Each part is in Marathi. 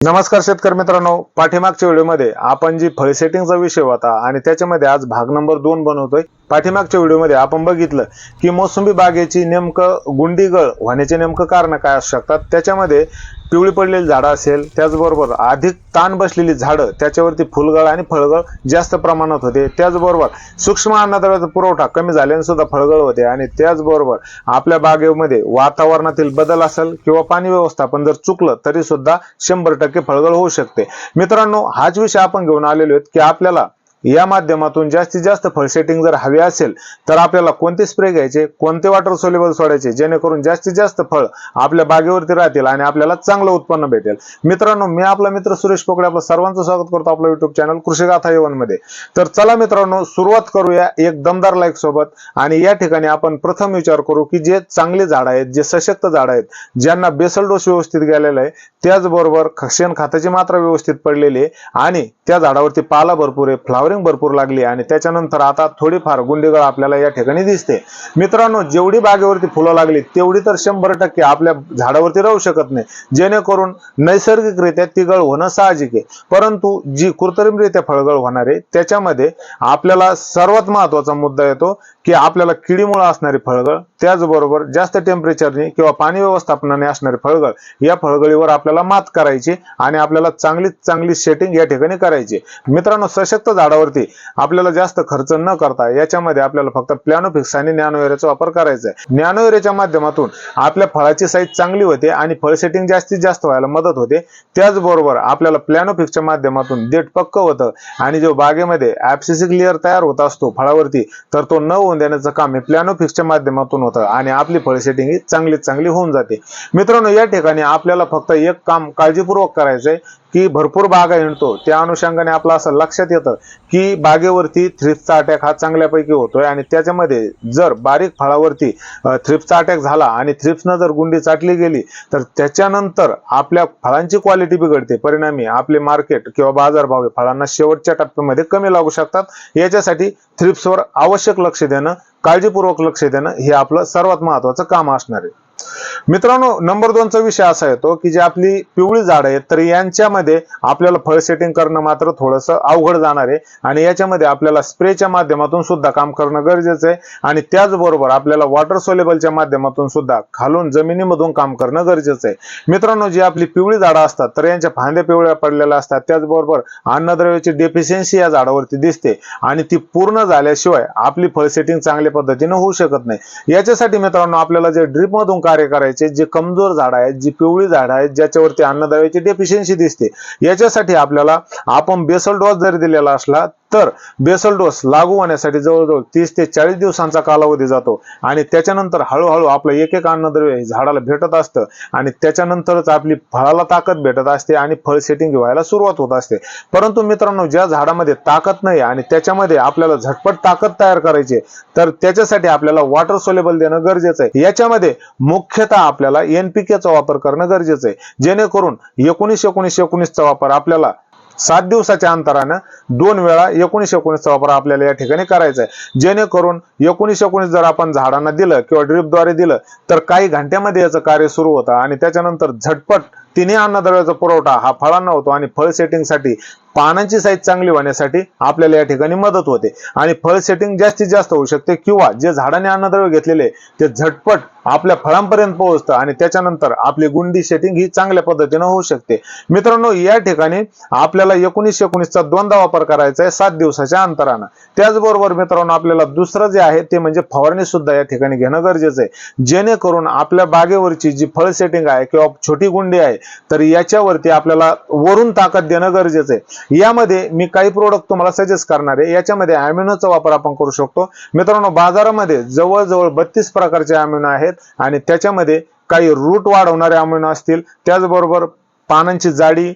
नमस्कार शेतकरी मित्रांनो. पाठीमागच्या व्हिडिओमध्ये आपण जी फळ सेटिंगचा विषय होता आणि त्याच्यामध्ये आज भाग नंबर दोन बनवतोय. पाठीमागच्या व्हिडिओमध्ये आपण बघितलं की मोसंबी बागेची नेमकं गुंडीगळ होण्याचे नेमकं कारण काय असू शकतात? त्याच्यामध्ये पिवळी पडलेली झाडं असेल त्याचबरोबर अधिक ताण बसलेली झाडं त्याच्यावरती फुलगळ आणि फळगळ जास्त प्रमाणात होते. त्याचबरोबर सूक्ष्म अन्नद्रव्याचा पुरवठा कमी झाल्याने सुद्धा फळगळ होते आणि त्याचबरोबर आपल्या बागेमध्ये वातावरणातील बदल असेल किंवा पाणी व्यवस्थापन जर चुकलं तरी सुद्धा शंभर टक्के फळगळ होऊ शकते. मित्रांनो हाच विषय आपण घेऊन आलेलो आहेत की आपल्याला या माध्यमातून जास्तीत जास्त फळ सेटिंग जर हवी असेल तर आपल्याला कोणते स्प्रे घ्यायचे कोणते वॉटर सोल्युबल सोडायचे जेणेकरून जास्तीत जास्त फळ आपल्या बागेवरती राहतील आणि आपल्याला चांगलं उत्पन्न भेटेल. मित्रांनो मी आपला मित्र सुरेश पोकडे आपलं सर्वांचं स्वागत करतो आपलं युट्यूब चॅनल कृषीगाथा येवनमध्ये तर चला मित्रांनो सुरुवात करूया एक दमदार लाईक सोबत आणि या ठिकाणी आपण प्रथम विचार करू की जे चांगले झाड आहेत जे सशक्त झाड आहेत ज्यांना बेसल डोस व्यवस्थित गेलेला आहे त्याचबरोबर शेण खताची मात्रा व्यवस्थित पडलेली आहे आणि त्या झाडावरती पाला भरपूर आहे फ्लावरिंग भरपूर लागली आणि त्याच्यानंतर आता थोडीफार गुंडीगळ आपल्याला या ठिकाणी दिसते. मित्रांनो जेवढी बागेवरती फुलं लागली तेवढी तर शंभर टक्के आपल्या झाडावरती राहू शकत नाही. जेणेकरून नैसर्गिकरित्या ती गळ होणं साहजिक आहे. परंतु जी कृत्रिमरित्या फळगळ होणार आहे त्याच्यामध्ये आपल्याला सर्वात महत्त्वाचा मुद्दा येतो की आपल्याला किडीमुळे असणारी फळगळ त्याचबरोबर जास्त टेम्परेचरने किंवा पाणी व्यवस्थापनाने असणारी फळगळ या फळगळीवर आपल्याला मात करायची आणि आपल्याला चांगली चांगली सेटिंग या ठिकाणी करायची. मित्रांनो सशक्त झाडावरती आपल्याला जास्त खर्च न करता याच्यामध्ये आपल्याला फक्त प्लॅनोफिक्स आणि नॅनो वापर करायचा आहे. नॅनो माध्यमातून आपल्या फळाची साईज चांगली होते आणि फळ सेटिंग जास्तीत जास्त व्हायला मदत होते. त्याचबरोबर आपल्याला प्लॅनोफिक्सच्या माध्यमातून देठ पक्क होतं आणि जो बागेमध्ये ऍप्सिसिक लेअर तयार होत असतो फळावरती तर तो न होऊन देण्याचं काम हे प्लॅनोफिक्सच्या माध्यमातून होतं आणि आपली फळ सेटिंग ही चांगलीच चांगली होऊन जाते. मित्रांनो या ठिकाणी आपल्याला फक्त एक काम काळजीपूर्वक करायचंय. की भरपूर बागा हिंडतो. त्या अनुषंगाने आपलं असं लक्षात येतं की बागेवरती थ्रिप्सचा अटॅक हा चांगल्यापैकी होतोय आणि त्याच्यामध्ये जर बारीक फळावरती थ्रिप्सचा अटॅक झाला आणि थ्रिप्सनं जर गुंडी चाटली गेली तर त्याच्यानंतर आपल्या फळांची क्वालिटी बिघडते. परिणामी आपले मार्केट किंवा बाजारभाव हे फळांना शेवटच्या टप्प्यामध्ये कमी लागू शकतात. याच्यासाठी थ्रिप्सवर आवश्यक लक्ष देणं काळजीपूर्वक लक्ष देणं हे आपलं सर्वात महत्वाचं काम असणार आहे. मित्रांनो नंबर दोनचा विषय असा येतो की जे आपली पिवळी झाड आहेत तर यांच्यामध्ये आपल्याला फळ सेटिंग करणं मात्र थोडंसं अवघड जाणार आहे. आणि याच्यामध्ये आपल्याला स्प्रेच्या माध्यमातून सुद्धा काम करणं गरजेचं आहे. आणि त्याचबरोबर आपल्याला वॉटर सोलेबलच्या माध्यमातून सुद्धा खालून जमिनीमधून काम करणं गरजेचं आहे. मित्रांनो जी आपली पिवळी झाडं असतात तर यांच्या फांद्या पिवळ्या पडलेल्या असतात. त्याचबरोबर अन्नद्रव्याची डेफिशियन्सी या झाडावरती दिसते. आणि ती पूर्ण झाल्याशिवाय आपली फळ सेटिंग चांगल्या पद्धतीने होऊ शकत नाही. याच्यासाठी मित्रांनो आपल्याला जे ड्रीपमधून कार्य करायचे जे कमजोर झाड आहेत जी पिवळी झाड आहेत ज्याच्यावरती अन्नद्रव्याची डेफिशियन्सी दिसते. याच्यासाठी आपल्याला आपण बेसल डोस जरी दिलेला असला तर बेसल डोस लागू होण्यासाठी जवळजवळ तीस ते चाळीस दिवसांचा कालावधी जातो. आणि त्याच्यानंतर हळूहळू आपलं एक एक अन्नद्रव्य झाडाला भेटत असतं. आणि त्याच्यानंतरच आपली फळाला ताकद भेटत असते आणि फळ सेटिंग व्हायला सुरुवात होत असते. परंतु मित्रांनो ज्या झाडामध्ये ताकद नाही आणि त्याच्यामध्ये आपल्याला झटपट ताकद तयार करायची तर त्याच्यासाठी आपल्याला वॉटर सोलेबल देणं गरजेचं आहे. याच्यामध्ये मुख्यतः आपल्याला एनपीकेचा वापर करणं गरजेचं आहे. जेणेकरून एकोणीस एकोणीस एकोणीसचा वापर आपल्याला सात दिवसाच्या अंतरानं दोन वेळा एकोणीस एकोणीसचा वापर आपल्याला या ठिकाणी करायचा आहे जेणेकरून एकोणीस एकोणीस जर आपण झाडांना दिलं किंवा ड्रिपद्वारे दिलं तर काही घंट्यामध्ये याचं कार्य सुरू होतं आणि त्याच्यानंतर झटपट तिन्ही अन्नद्रव्याचा पुरवठा हा फळांना होतो आणि फळ सेटिंगसाठी पानांची साईज चांगली होण्यासाठी आपल्याला या ठिकाणी मदत होते. आणि फळ सेटिंग जास्तीत जास्त होऊ शकते किंवा जे झाडाने अन्नद्रव्य घेतलेले ते झटपट आपल्या फळांपर्यंत पोहोचतं आणि त्याच्यानंतर आपली गुंडी सेटिंग ही चांगल्या पद्धतीने होऊ शकते. मित्रांनो या ठिकाणी आपल्याला एकोणीस एकोणीसचा दोनदा वापर करायचा आहे सात दिवसाच्या अंतरानं. त्याचबरोबर मित्रांनो आपल्याला दुसरं जे आहे ते म्हणजे फवारणी सुद्धा या ठिकाणी घेणं गरजेचं आहे. जेणेकरून आपल्या बागेवरची जी फळ सेटिंग आहे किंवा छोटी गुंडी आहे तर याच्यावरती आपल्याला वरून ताकद देणं गरजेचं आहे. यामध्ये मी काही प्रोडक्ट तुम्हाला सजेस्ट करणार आहे. याच्यामध्ये अॅम्युनोचा वापर आपण करू शकतो. मित्रांनो बाजारामध्ये जवळजवळ बत्तीस प्रकारचे अॅम्युनो आहेत. आणि त्याच्यामध्ये काही रूट वाढवणारे अमिनो असतील त्याचबरोबर पानांची जाडी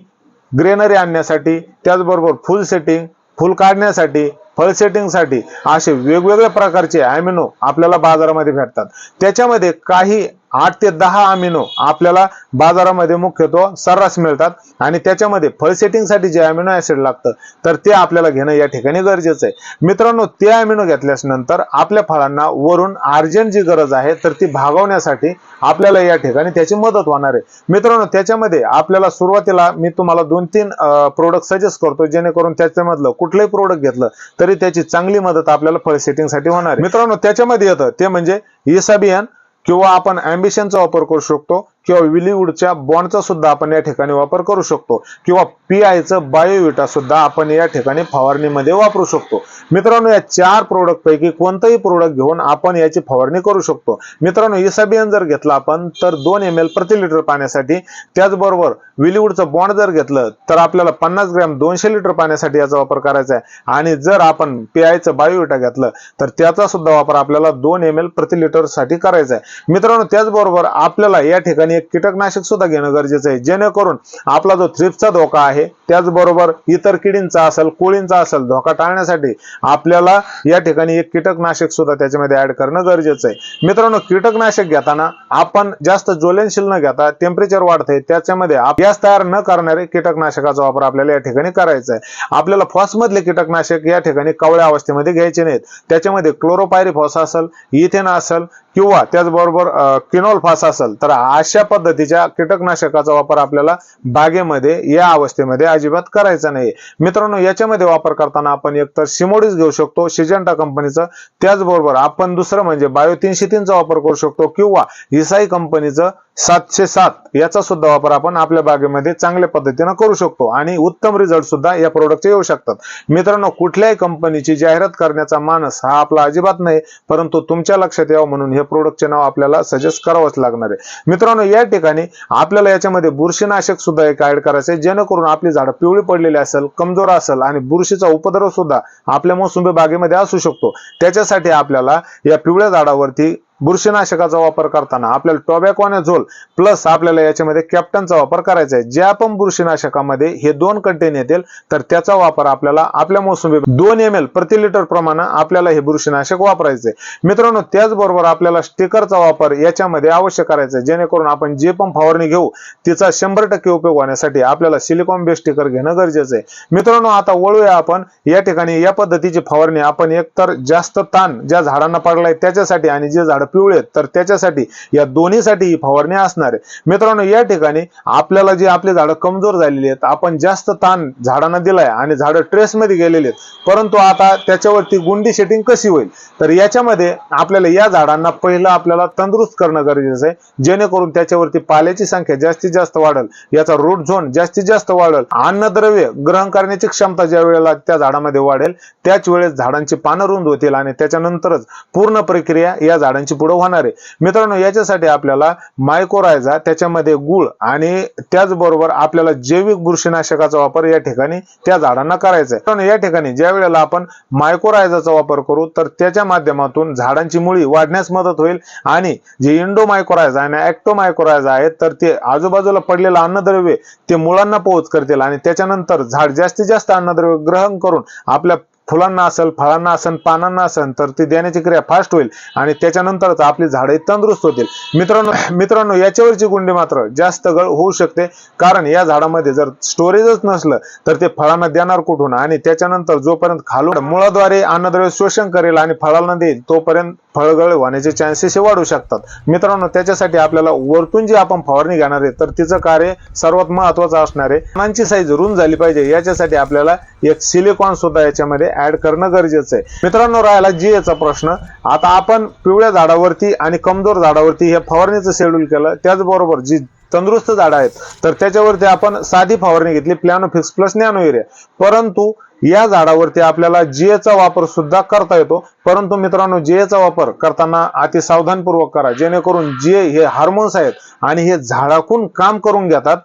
ग्रेनरी आणण्यासाठी त्याचबरोबर फुल सेटिंग फुल काढण्यासाठी फळ सेटिंगसाठी असे वेगवेगळ्या प्रकारचे अॅमिनो आपल्याला बाजारामध्ये भेटतात. त्याच्यामध्ये काही आठ ते दहा अमिनो आपल्याला बाजारामध्ये मुख्यत्व सर्रास मिळतात. आणि त्याच्यामध्ये फळ सेटिंगसाठी जे अमिनो ऍसिड लागतं तर ते आपल्याला घेणं या ठिकाणी गरजेचं आहे. मित्रांनो ते अमिनो घेतल्यास नंतर आपल्या फळांना वरून अर्जंट जी गरज आहे तर ती भागवण्यासाठी आपल्याला या ठिकाणी त्याची मदत होणार आहे. मित्रांनो त्याच्यामध्ये आपल्याला सुरुवातीला मी तुम्हाला दोन तीन प्रोडक्ट सजेस्ट करतो जेणेकरून त्याच्यामधलं कुठलंही प्रोडक्ट घेतलं तरी त्याची चांगली मदत आपल्याला फळ सेटिंगसाठी होणार आहे. मित्रांनो त्याच्यामध्ये येतं ते म्हणजे इसाबियन किंवा आपण अँबिशनचा वापर करू शकतो किंवा विलिवूडच्या बॉन्डचा सुद्धा आपण या ठिकाणी वापर करू शकतो किंवा पी आयचं बायोविटा सुद्धा आपण या ठिकाणी फवारणीमध्ये वापरू शकतो. मित्रांनो या चार प्रोडक्ट पैकी कोणतंही प्रोडक्ट घेऊन आपण याची फवारणी करू शकतो. मित्रांनो इसाबियन जर घेतला आपण तर दोन एम एल प्रति लिटर पाण्यासाठी त्याचबरोबर विलीवूडचं बॉन्ड जर घेतलं तर आपल्याला पन्नास ग्रॅम दोनशे लिटर पाण्यासाठी याचा वापर करायचा आहे. आणि जर आपण पीआयचं बायोविटा घेतलं तर त्याचा सुद्धा वापर आपल्याला दोन एम एल प्रति लिटरसाठी करायचा आहे. मित्रांनो त्याचबरोबर आपल्याला या ठिकाणी एक कीटकनाशक सुद्धा घेणं गरजेचं आहे जेणेकरून आपला जो थ्रिप्सचा धोका आहे त्याचबरोबर इतर किडींचा असेल कोळींचा असेल धोका टाळण्यासाठी आपल्याला या ठिकाणी एक कीटकनाशक सुद्धा त्याच्यामध्ये ऍड करणं गरजेचं आहे. मित्रांनो कीटकनाशक घेताना आपण जास्त ज्वलनशील न घेता टेम्परेचर वाढते त्याच्यामध्ये आप- तयार न करणारे कीटकनाशकाचा वापर आपल्याला या ठिकाणी करायचा आहे आपल्याला फॉसमधले कीटकनाशक या ठिकाणी कवळ्या अवस्थेमध्ये घ्यायचे नाहीत. त्याच्यामध्ये क्लोरोपायरिफॉस असेल इथेन असेल किंवा त्याचबरोबर किनोल फास असेल तर अशा पद्धतीच्या कीटकनाशकाचा वापर आपल्याला बागेमध्ये या अवस्थेमध्ये अजिबात करायचा नाही मित्रांनो याच्यामध्ये वापर करताना आपण एकतर सिमोडीज घेऊ शकतो सिजंटा कंपनीचं त्याचबरोबर आपण दुसरं म्हणजे बायो तीनशे तीनचा वापर करू शकतो किंवा इसाई कंपनीचं सातशे सात याचा सुद्धा वापर आपण आपल्या बागेमध्ये चांगल्या पद्धतीनं करू शकतो. आणि उत्तम रिझल्ट सुद्धा या प्रोडक्टचे येऊ शकतात. मित्रांनो कुठल्याही कंपनीची जाहिरात करण्याचा मानस हा आपला अजिबात नाही परंतु तुमच्या लक्षात यावं म्हणून हे प्रोडक्टचे नाव आपल्याला सजेस्ट करावंच लागणार आहे. मित्रांनो या ठिकाणी आपल्याला याच्यामध्ये बुरशीनाशक सुद्धा एक ऍड करायचं आहे जेणेकरून आपली झाडं पिवळी पडलेली असेल कमजोर असेल आणि बुरशीचा उपद्रव सुद्धा आपल्या मोसंबी बागेमध्ये असू शकतो. त्याच्यासाठी आपल्याला या पिवळ्या झाडावरती बुरशीनाशकाचा वापर करताना आपल्याला टोबॅकोनॅझोल प्लस आपल्याला याच्यामध्ये कॅप्टनचा वापर करायचा आहे. ज्या पण बुरशीनाशकामध्ये हे दोन कंटेन येतील तर त्याचा वापर आपल्याला आपल्या मोसंबी दोन एम एल प्रति लिटर प्रमाणे आपल्याला हे बुरशीनाशक वापरायचे मित्रांनो त्याचबरोबर आपल्याला स्टिकरचा वापर याच्यामध्ये अवश्य करायचा आहे. जेणेकरून आपण जे पण फवारणी घेऊ तिचा शंभर टक्के उपयोग होण्यासाठी आपल्याला सिलिकॉन बेस स्टिकर घेणं गरजेचं आहे. मित्रांनो आता वळूया आपण या ठिकाणी या पद्धतीची फवारणी. आपण एकतर जास्त ताण ज्या झाडांना पडलाय त्याच्यासाठी आणि जे झाड पिवळे तर त्याच्यासाठी या दोन्हीसाठी ही फवारणी असणार आहे. मित्रांनो या ठिकाणी आपल्याला जे आपले झाडं कमजोर झालेली आहेत आपण जास्त ताण झाडांना दिलाय आणि झाडं ट्रेस मध्ये गेलेली आहेत परंतु आता त्याच्यावरती गुंडी शेटिंग कशी होईल? तर याच्यामध्ये आपल्याला या झाडांना पहिलं आपल्याला तंदुरुस्त करणं गरजेचं आहे जेणेकरून त्याच्यावरती पाल्याची संख्या जास्तीत जास्त वाढल याचा रूट झोन जास्तीत जास्त वाढेल अन्नद्रव्य ग्रहण करण्याची क्षमता ज्या वेळेला त्या झाडामध्ये वाढेल त्याच वेळेस झाडांची पानं रुंद होतील आणि त्याच्यानंतरच पूर्ण प्रक्रिया या झाडांची पुढे होणार आहे. मित्रांनो याच्यासाठी आपल्याला मायकोरायझा त्याच्यामध्ये गुळ आणि त्याचबरोबर आपल्याला जैविक बुरशीनाशकाचा वापर या ठिकाणी त्या झाडांना करायचा आहे. मित्रांनो, या ठिकाणी ज्या वेळेला आपण मायकोरायझाचा वापर करू तर त्याच्या माध्यमातून झाडांची मुळी वाढण्यास मदत होईल आणि जे इंडोमायकोरायझा आणि ऍक्टोमायकोरायझा आहेत तर ते आजूबाजूला पडलेलं अन्नद्रव्य ते मुळांना पोहोच करतील आणि त्याच्यानंतर झाड जास्तीत जास्त अन्नद्रव्य ग्रहण करून आपल्या फुलांना असेल फळांना असेल पानांना असेल तर ती देण्याची क्रिया फास्ट होईल आणि त्याच्यानंतरच आपली झाडे तंदुरुस्त होतील. मित्रांनो मित्रांनो याच्यावरची गुंडी मात्र जास्त गळ होऊ शकते. कारण या झाडामध्ये जर स्टोरेजच नसलं तर ते फळांना देणार कुठून? आणि त्याच्यानंतर जोपर्यंत खालून मुळाद्वारे अन्नद्रव्य शोषण करेल आणि फळांना देईल तोपर्यंत फळगळ होण्याचे चान्सेस वाढू शकतात. मित्रांनो त्याच्यासाठी आपल्याला वरतून जी आपण फवारणी घेणार आहे तर तिचं कार्य सर्वात महत्वाचं असणार आहे. पानांची साईज रुंद झाली पाहिजे. याच्यासाठी आपल्याला एक सिलिकॉन सुद्धा याच्यामध्ये ऍड करणं गरजेचं आहे. मित्रांनो राहिला जीएचा प्रश्न. आता आपण पिवळ्या झाडावरती आणि कमजोर झाडावरती हे फवारणीचं शेड्यूल केलं. त्याचबरोबर जी तंदुरुस्त झाडं आहेत तर त्याच्यावरती आपण साधी फवारणी घेतली Planofix plus nano area परंतु या झाडावरती आपल्याला जीएचा वापर सुद्धा करता येतो. परंतु मित्रांनो जीएचा वापर करताना अति सावधानपूर्वक करा. जेणेकरून जे हे हार्मोन्स आहेत आणि हे झाडाकून काम करून घेतात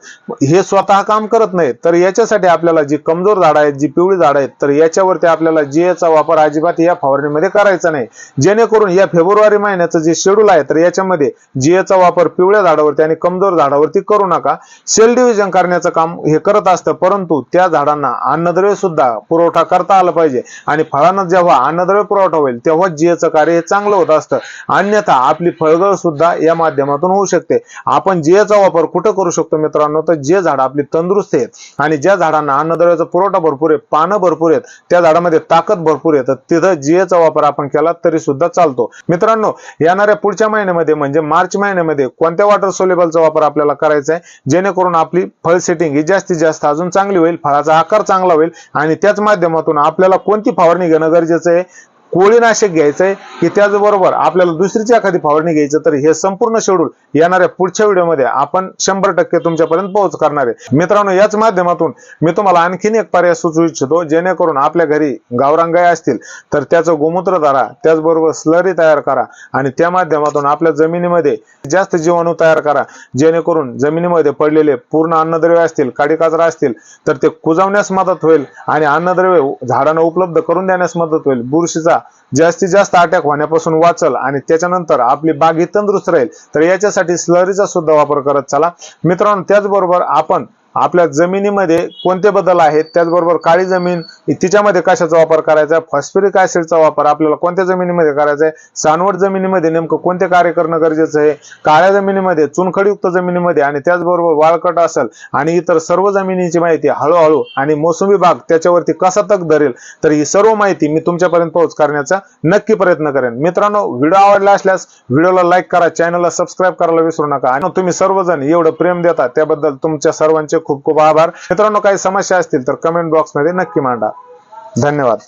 हे स्वतः काम करत नाहीत तर याच्यासाठी आपल्याला जी कमजोर झाडं आहेत जी पिवळी झाडं आहेत तर याच्यावरती आपल्याला जीएचा वापर अजिबात या फवारणीमध्ये करायचा नाही. जेणेकरून या फेब्रुवारी महिन्याचं जे शेड्यूल आहे तर याच्यामध्ये जीएचा वापर पिवळ्या झाडावरती आणि कमजोर झाडावरती करू नका. सेल डिव्हिजन करण्याचं काम हे करत असतं परंतु त्या झाडांना अन्नद्रव्य सुद्धा पुरवठा करता आला पाहिजे. आणि फळांना जेव्हा अन्नद्रव्य पुरवठा होईल तेव्हा जीएचं कार्य हे चांगलं होत असतं. अन्यथा आपली फळगळ सुद्धा या माध्यमातून होऊ शकते. आपण जीएचा वापर कुठं करू शकतो मित्रांनो? तर जे झाड आपली तंदुरुस्त आहेत आणि ज्या झाडांना अन्नद्रव्याचा पुरवठा भरपूर आहे पानं भरपूर आहेत त्या झाडामध्ये ताकद भरपूर आहे तर तिथं जीएचा वापर आपण केला तरी सुद्धा चालतो. मित्रांनो येणाऱ्या पुढच्या महिन्यामध्ये म्हणजे मार्च महिन्यामध्ये कोणत्या वॉटर सोलेबलचा वापर आपल्याला करायचा आहे? जेणेकरून आपली फळ सेटिंग ही जास्तीत जास्त अजून चांगली होईल फळाचा आकार चांगला होईल आणि त्याच माध्यमातून आपल्याला कोणती फवारणी घेणं गरजेचं आहे? कोळीनाशक घ्यायचंय की त्याचबरोबर आपल्याला दुसरीची एखादी फवारणी घ्यायचं तर हे संपूर्ण शेड्यूल येणाऱ्या पुढच्या व्हिडिओमध्ये आपण शंभर टक्के तुमच्यापर्यंत पोहोच करणार आहे. मित्रांनो याच माध्यमातून मी तुम्हाला आणखीन एक पर्याय सुचवू इच्छितो जेणेकरून आपल्या घरी गावरांगाय असतील तर त्याचं गोमूत्र धरा त्याचबरोबर स्लरी तयार करा आणि त्या माध्यमातून आपल्या जमिनीमध्ये जास्त जीवाणू तयार करा. जेणेकरून जमिनीमध्ये पडलेले पूर्ण अन्नद्रव्य असतील काडी कचरा असतील तर ते कुजवण्यास मदत होईल आणि अन्नद्रव्य झाडांना उपलब्ध करून देण्यास मदत होईल. बुरशीचा जास्तीत जास्त अटॅक होण्यापासून वाचल आणि त्याच्यानंतर आपली बाग ही तंदुरुस्त राहील तर याच्यासाठी स्लरीचा सुद्धा वापर करत चला. मित्रांनो त्याचबरोबर आपण आपल्या जमिनीमध्ये कोणते बदल आहेत? त्याचबरोबर काळी जमीन तिच्यामध्ये कशाचा वापर करायचा आहे? फॉस्फरिक ऍसिडचा वापर आपल्याला कोणत्या जमिनीमध्ये करायचा आहे? सानवट जमिनीमध्ये नेमकं कोणते कार्य करणं गरजेचं आहे? काळ्या जमिनीमध्ये चुनखडीयुक्त जमिनीमध्ये आणि त्याचबरोबर वाळकट असेल आणि इतर सर्व जमिनीची माहिती हळूहळू आणि मोसमी भाग त्याच्यावरती कसा तक धरेल? तर ही सर्व माहिती मी तुमच्यापर्यंत पोहोच करण्याचा नक्की प्रयत्न करेन. मित्रांनो व्हिडिओ आवडला असल्यास व्हिडिओला लाईक करा चॅनलला सबस्क्राईब करायला विसरू नका. आणि तुम्ही सर्वजण एवढं प्रेम देता त्याबद्दल तुमच्या सर्वांचे खूप खूप आभार. मित्रांनो काही समस्या असतील तर कमेंट बॉक्समध्ये नक्की मांडा. धन्यवाद.